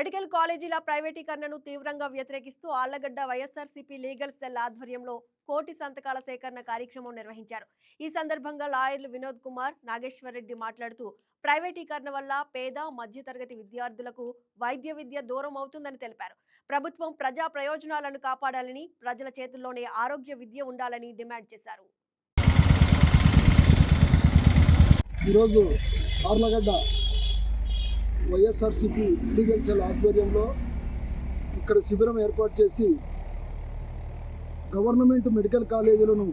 Medical కాలేజీల ప్రైవేటీకరణను తీవ్రంగా వ్యతిరేకిస్తూ ఆళ్ళగడ్డ వైఎస్ఆర్సీపీ లీగల్ సెల్ ఆధ్వర్యంలో కోటి సంతకాల సేకరణ కార్యక్రమం నిర్వహించారు. ఈ సందర్భంగా లాయర్లు వినోద్ కుమార్ నాగేశ్వర్ రెడ్డి మాట్లాడుతూ ప్రైవేటీకరణ వల్ల పేద మధ్యతరగతి విద్యార్థులకు వైద్య విద్య దూరం అవుతుందని తెలిపారు. ప్రభుత్వం ప్రజా ప్రయోజనాలను కాపాడాలని ప్రజల చేతుల్లోనే ఆరోగ్య విద్య ఉండాలని డిమాండ్ చేశారు. ఈరోజు ఆర్లగడ్డ వైఎస్ఆర్సిపి లీగల్ సెల్ ఆధ్వర్యంలో ఇక్కడ శిబిరం ఏర్పాటు చేసి గవర్నమెంట్ మెడికల్ కాలేజీలను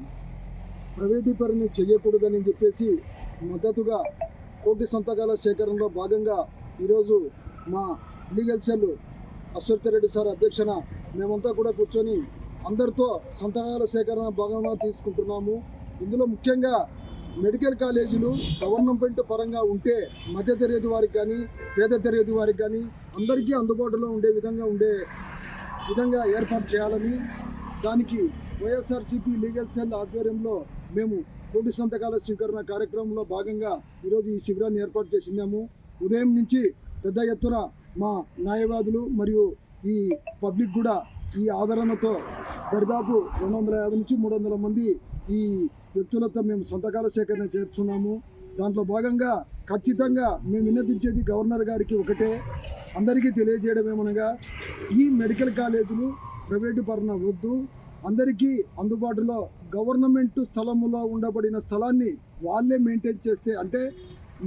ప్రైవేటీకరణ చేయకూడదని చెప్పేసి మద్దతుగా కోటి సంతకాల సేకరణలో భాగంగా ఈరోజు మా legal cell Ashwath Reddy sir అధ్యక్షన మేమంతా కూడా కూర్చొని అందరితో సంతకాల సేకరణ భాగంగా తీసుకుంటున్నాము. ఇందులో ముఖ్యంగా మెడికల్ కాలేజీలు గవర్నమెంట్ పరంగా ఉంటే మధ్యతరగతి వారికి కానీ పేద తరగతి వారికి కానీ అందరికీ అందుబాటులో ఉండే విధంగా ఉండే విధంగా ఏర్పాటు చేయాలని దానికి వైఎస్ఆర్సీపీ లీగల్ సెల్ ఆధ్వర్యంలో మేము కోటి సంతకాల స్వీకరణ కార్యక్రమంలో భాగంగా ఈరోజు ఈ శిబిరాన్ని ఏర్పాటు చేసినాము. ఉదయం నుంచి పెద్ద ఎత్తున మా న్యాయవాదులు మరియు ఈ పబ్లిక్ కూడా ఈ ఆదరణతో దరిదాపు రెండు వందల యాభై నుంచి మూడు వందల మంది ఈ వ్యక్తులతో మేము సంతకాల సేకరణ చేర్చున్నాము దాంట్లో భాగంగా ఖచ్చితంగా మేము విన్నపించేది గవర్నర్ గారికి ఒకటే. అందరికీ తెలియజేయడం ఏమనగా ఈ మెడికల్ కాలేజీలు ప్రైవేటు పరణ వద్దు. అందరికీ అందుబాటులో గవర్నమెంట్ స్థలములో ఉండబడిన స్థలాన్ని వాళ్ళే మెయింటైన్ చేస్తే అంటే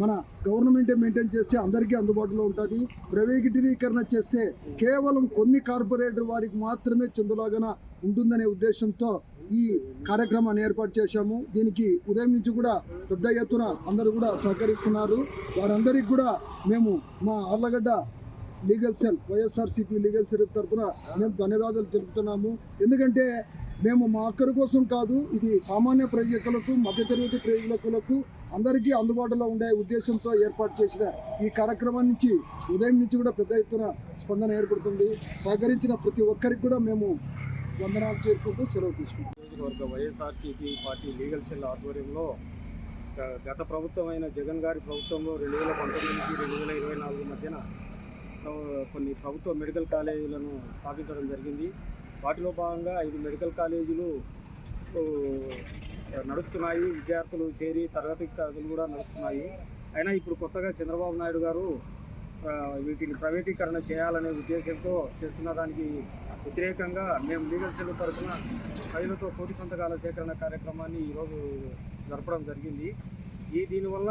మన గవర్నమెంటే మెయింటైన్ చేస్తే అందరికీ అందుబాటులో ఉంటుంది. ప్రైవేటీకరణ చేస్తే కేవలం కొన్ని కార్పొరేటర్ వారికి మాత్రమే చెందులాగన ఉంటుందనే ఉద్దేశంతో ఈ కార్యక్రమాన్ని ఏర్పాటు చేశాము. దీనికి ఉదయం నుంచి కూడా పెద్ద ఎత్తున అందరూ కూడా సహకరిస్తున్నారు. వారందరికీ కూడా మేము మా Allagadda legal cell YSRCP legal cell తరఫున మేము ధన్యవాదాలు తెలుపుతున్నాము. ఎందుకంటే మేము మా అక్కరి కోసం కాదు ఇది సామాన్య ప్రజలకు మధ్యతరగతి ప్రజలకు అందరికీ అందుబాటులో ఉండే ఉద్దేశంతో ఏర్పాటు చేసిన ఈ కార్యక్రమం నుంచి ఉదయం నుంచి కూడా పెద్ద ఎత్తున స్పందన ఏర్పడుతుంది. సహకరించిన ప్రతి ఒక్కరికి కూడా మేము వందనాలు చేరుకుంటూ సెలవు తీసుకుంటాం నియోజకవర్గ వైఎస్ఆర్సీపీ పార్టీ లీగల్ సెల్ ఆధ్వర్యంలో గత ప్రభుత్వం అయిన జగన్ గారి ప్రభుత్వంలో రెండు వేల పంతొమ్మిది నుంచి రెండు వేల ఇరవై నాలుగు మధ్యన కొన్ని ప్రభుత్వ మెడికల్ కాలేజీలను స్థాపించడం జరిగింది. వాటిలో భాగంగా ఐదు మెడికల్ కాలేజీలు నడుస్తున్నాయి. విద్యార్థులు చేరి తరగతి తరగతులు కూడా నడుస్తున్నాయి. అయినా ఇప్పుడు కొత్తగా చంద్రబాబు నాయుడు గారు వీటిని ప్రైవేటీకరణ చేయాలనే ఉద్దేశంతో చేస్తున్న దానికి వ్యతిరేకంగా మేము లీగల్ సెల్ తరఫున ప్రజలతో కోటి సంతకాల సేకరణ కార్యక్రమాన్ని ఈరోజు జరపడం జరిగింది. ఈ దీనివల్ల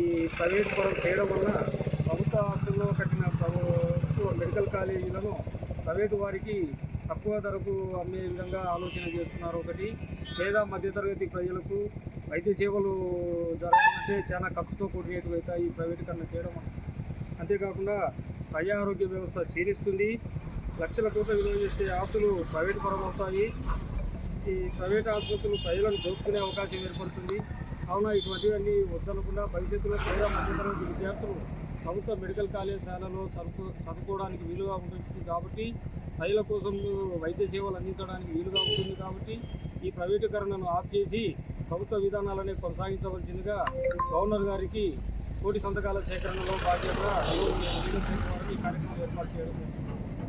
ఈ ప్రైవేట్ పరం చేయడం వల్ల ప్రభుత్వ ఆస్తుల్లో కట్టిన ప్రభుత్వ మెడికల్ కాలేజీలను ప్రైవేటు వారికి తక్కువ ధరకు అమ్మే విధంగా ఆలోచన చేస్తున్నారు ఒకటి. లేదా మధ్యతరగతి ప్రజలకు వైద్య సేవలు జరగాలంటే చాలా ఖర్చుతో కూడినటువంటి ఈ ప్రైవేటీకరణ చేయడం అంతేకాకుండా ప్రజా ఆరోగ్య వ్యవస్థ క్షీణిస్తుంది లక్షల కోట్ల విలువ చేసే ఆస్తులు ప్రైవేట్ పరం అవుతాయి. ఈ ప్రైవేట్ ఆసుపత్రులు ప్రజలను దోచుకునే అవకాశం ఏర్పడుతుంది. కావున ఇటువంటివన్నీ వద్దనకుండా భవిష్యత్తులో పేద మధ్యతరగతి విద్యార్థులు ప్రభుత్వ మెడికల్ కళాశాలలో చదువుకో చదువుకోవడానికి వీలుగా ఉంటుంది కాబట్టి ప్రజల కోసం వైద్య సేవలు అందించడానికి వీలుగా ఉంటుంది కాబట్టి ఈ ప్రైవేటీకరణను ఆఫ్ చేసి ప్రభుత్వ విధానాలనే కొనసాగించవలసిందిగా గవర్నర్ గారికి కోటి సంతకాల సేకరణలో భాగంగా ఈ కార్యక్రమం ఏర్పాటు చేయడం జరిగింది.